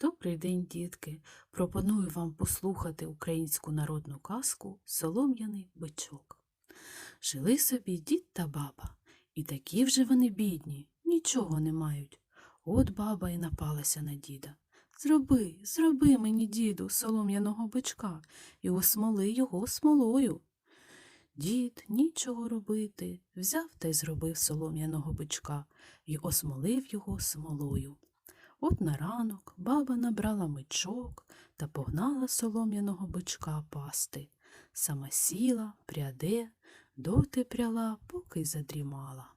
Добрий день, дітки! Пропоную вам послухати українську народну казку Солом'яний бичок. Жили собі дід та баба, і такі вже вони бідні, нічого не мають. От баба і напалася на діда. Зроби, зроби мені, діду, солом'яного бичка, і осмоли його смолою. Дід нічого робити, взяв та й зробив солом'яного бичка і осмолив його смолою. От на ранок баба набрала мичок та погнала солом'яного бичка пасти. Сама сіла, пряде, доти пряла, поки задрімала.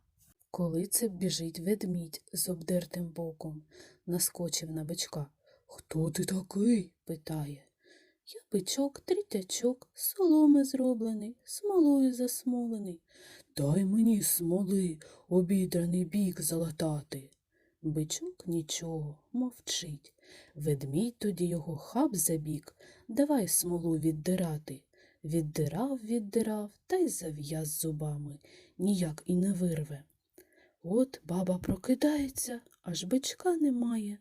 Коли це біжить ведмідь з обдертим боком, наскочив на бичка. Хто ти такий? питає. Я бичок, третячок, з соломи зроблений, смолою засмолений. Дай мені смоли, обідраний бік залатати. Бичок нічого, мовчить. Ведмідь тоді його хап забік, давай смолу віддирати. Віддирав, віддирав та й зав'яз зубами, ніяк і не вирве. От баба прокидається, аж бичка немає.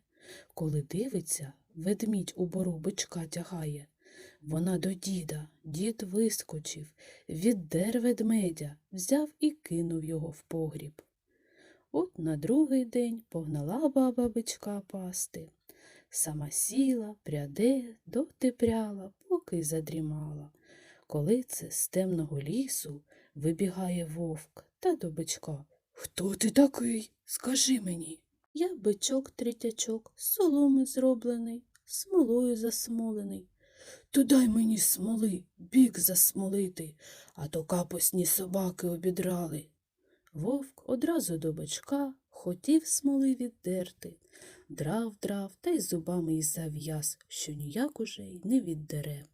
Коли дивиться, ведмідь у бору бичка тягає. Вона до діда, дід вискочив, віддер ведмедя, взяв і кинув його в погріб. От на другий день погнала баба бичка пасти. Сама сіла, пряде, доти пряла, поки задрімала. Коли це з темного лісу вибігає вовк та до бичка. Хто ти такий? Скажи мені. Я бичок третячок, соломи зроблений, смолою засмолений. То дай мені смоли, бік засмолити, а то капусні собаки обідрали. Вовк одразу до бичка хотів смоли віддерти, драв, драв та й зубами й зав'яз, що ніяк уже й не віддере.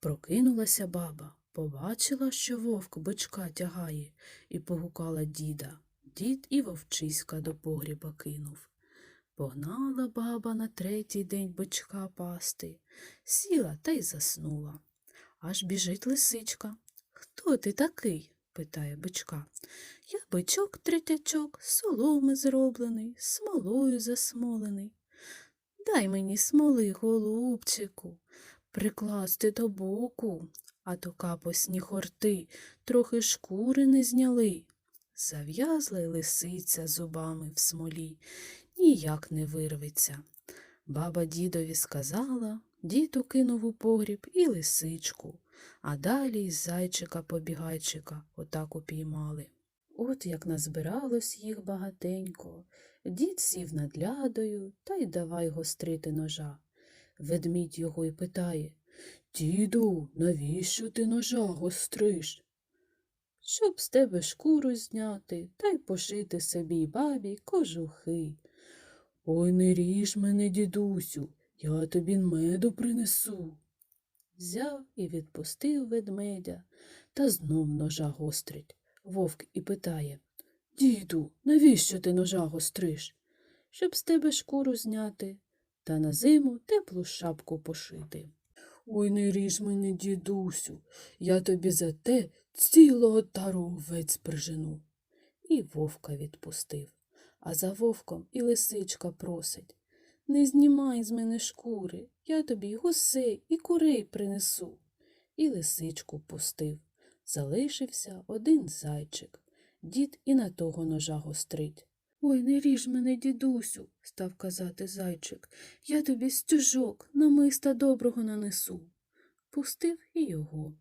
Прокинулася баба, побачила, що вовк бичка тягає, і погукала діда. Дід і вовчиська до погріба кинув. Погнала баба на третій день бичка пасти, сіла та й заснула. Аж біжить лисичка. Хто ти такий? Питає бичка. Я бичок третячок, соломи зроблений, смолою засмолений. Дай мені смоли, голубчику, прикласти до боку, а то капосні хорти трохи шкури не зняли. Зав'язла й лисиця зубами в смолі, ніяк не вирветься. Баба дідові сказала, дід укинув у погріб і лисичку, а далі й зайчика побігайчика отак упіймали. От як назбиралось їх багатенько, дід сів над лядою та й давай гострити ножа. Ведмідь його й питає Діду, навіщо ти ножа гостриш? Щоб з тебе шкуру зняти та й пошити собі бабі кожухи. Ой, не ріж мене, дідусю, я тобі меду принесу. Взяв і відпустив ведмедя та знов ножа гострить. Вовк і питає Діду, навіщо ти ножа гостриш? Щоб з тебе шкуру зняти та на зиму теплу шапку пошити. Ой, не ріж мене, дідусю, я тобі за те цілого тару овець прижену. І вовка відпустив. А за вовком і лисичка просить Не знімай з мене шкури, я тобі гусей і курей принесу. І лисичку пустив. Залишився один зайчик. Дід і на того ножа гострить. Ой, не ріж мене, дідусю, став казати зайчик. Я тобі стюжок намиста доброго нанесу. Пустив і його.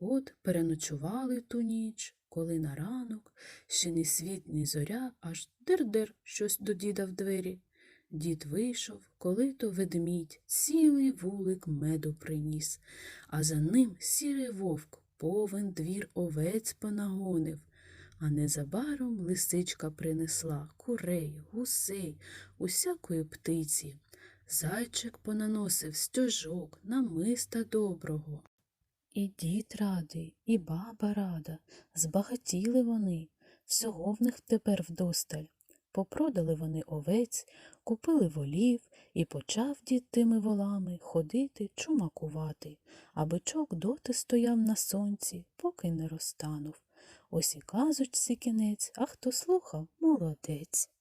От переночували ту ніч, коли на ранок ще ні світ, ні зоря, аж дир-дир щось до діда в двері. Дід вийшов, коли то ведмідь цілий вулик меду приніс, а за ним сірий вовк повен двір овець понагонив. А незабаром лисичка принесла курей, гусей, усякої птиці. Зайчик понаносив стяжок, намиста доброго. І дід радий, і баба рада, збагатіли вони, всього в них тепер вдосталь. Попродали вони овець, купили волів, і почав дід тими волами ходити, чумакувати, а бичок доти стояв на сонці, поки не розтанув. Ось і казочці кінець, а хто слухав, молодець.